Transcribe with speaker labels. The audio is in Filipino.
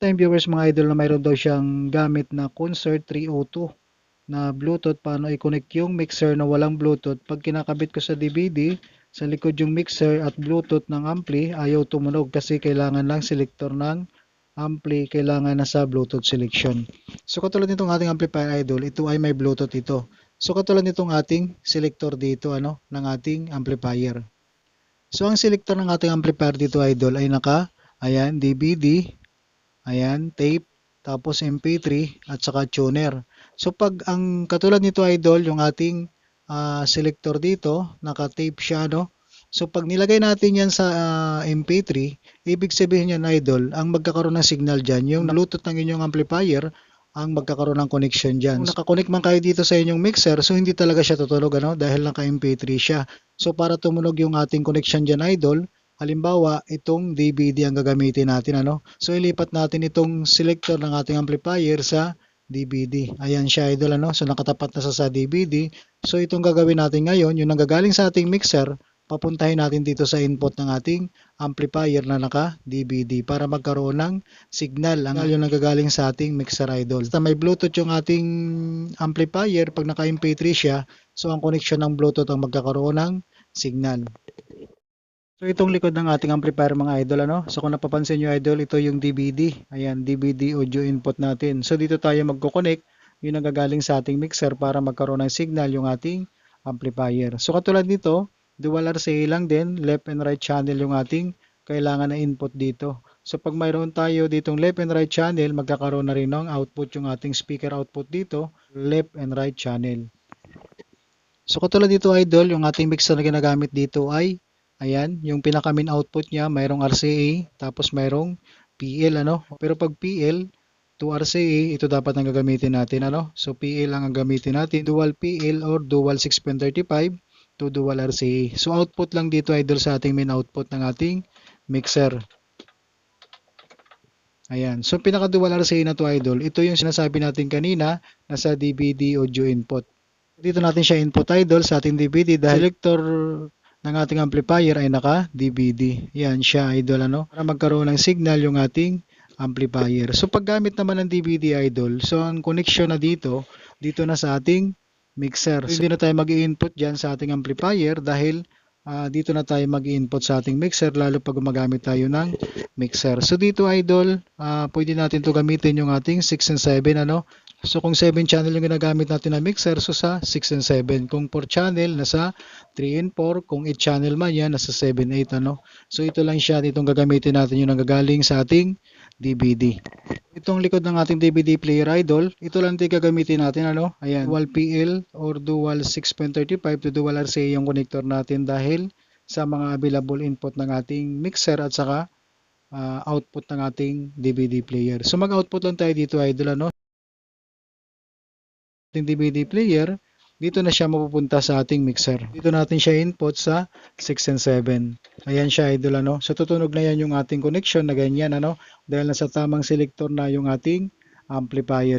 Speaker 1: time viewers mga idol na mayroon daw siyang gamit na Concert 302 na Bluetooth. Paano i-connect yung mixer na walang Bluetooth? Pag kinakabit ko sa DVD sa likod yung mixer at Bluetooth ng ampli ayaw tumunog kasi kailangan lang selector ng ampli kailangan na sa Bluetooth selection. So katulad nitong ating amplifier idol ito ay may Bluetooth ito. So katulad nitong ating selector dito ano ng ating amplifier. So ang selector ng ating amplifier dito idol ay naka ayan DVD Ayan, tape, tapos MP3 at saka tuner. So pag ang katulad nito idol, yung ating ah, selector dito, naka-tape siya no. So pag nilagay natin yan sa ah, MP3, ibig sabihin yan idol, ang magkakaroon ng signal dyan, yung Bluetooth ng inyong amplifier, ang magkakaroon ng connection dyan. Kung nakakonect man kayo dito sa inyong mixer, so hindi talaga siya tutunog ano, dahil naka MP3 siya. So para tumunog yung ating connection dyan idol, Halimbawa, itong DVD ang gagamitin natin. Ano? So, ilipat natin itong selector ng ating amplifier sa DVD. Ayan siya, idol. Ano? So, nakatapat na sa, sa DVD. So, itong gagawin natin ngayon, yung nanggagaling sa ating mixer, papuntahin natin dito sa input ng ating amplifier na naka-DVD para magkaroon ng signal. Ang yung nanggagaling sa ating mixer idol. Basta may Bluetooth yung ating amplifier, pag naka-MP3 siya, so ang connection ng Bluetooth ang magkakaroon ng signal. So itong likod ng ating amplifier mga idol ano. So kung napapansin niyo idol, ito yung DVD. Ayan, DVD audio input natin. So dito tayo magko-connect yung nagagaling sa ating mixer para magkaroon ng signal yung ating amplifier. So katulad nito, dual RCA lang din, left and right channel yung ating kailangan na input dito. So pag mayroon tayo ditong left and right channel, magkakaroon na rin ng output yung ating speaker output dito, left and right channel. So katulad dito idol, yung ating mixer na ginagamit dito ay Ayan, yung pinaka main output niya, mayroong RCA, tapos mayroong PL, ano? Pero pag PL to RCA, ito dapat ang gagamitin natin, ano? So, PL ang gagamitin natin, dual PL or dual 6.35 to dual RCA. So, output lang dito, idol, sa ating main output ng ating mixer. Ayan. So, pinaka-dual RCA na to, idol. Ito yung sinasabi natin kanina na sa DVD audio input. Dito natin siya input, idol, sa ating DVD dahil selector ng ating amplifier ay naka-DVD. Yan siya idol ano. Para magkaroon ng signal yung ating amplifier. So paggamit naman ng DVD idol, so ang connection na dito, dito na sa ating mixer. So, hindi na tayo mag-input dyan sa ating amplifier dahil uh, dito na tayo mag-input sa ating mixer lalo pag gumagamit tayo ng mixer. So dito idol, uh, pwede natin to gamitin yung ating 6 and 7 ano. So kung 7 channel yung ginagamit natin na mixer, so sa 6 and 7. Kung 4 channel, nasa 3 and 4. Kung 8 channel man yan, nasa 7, 8 ano. So ito lang siya, itong gagamitin natin yung nanggagaling sa ating DVD. Itong likod ng ating DVD player idol, ito lang din gagamitin natin ano. Ayan, dual PL or dual 6.35 to dual RCA yung connector natin dahil sa mga available input ng ating mixer at saka uh, output ng ating DVD player. So mag-output lang tayo dito idol ano ating DVD player, dito na siya mapupunta sa ating mixer. Dito natin siya input sa 6 and 7. Ayan siya idol ano. So tutunog na yan yung ating connection na ganyan ano. Dahil nasa tamang selector na yung ating amplifier.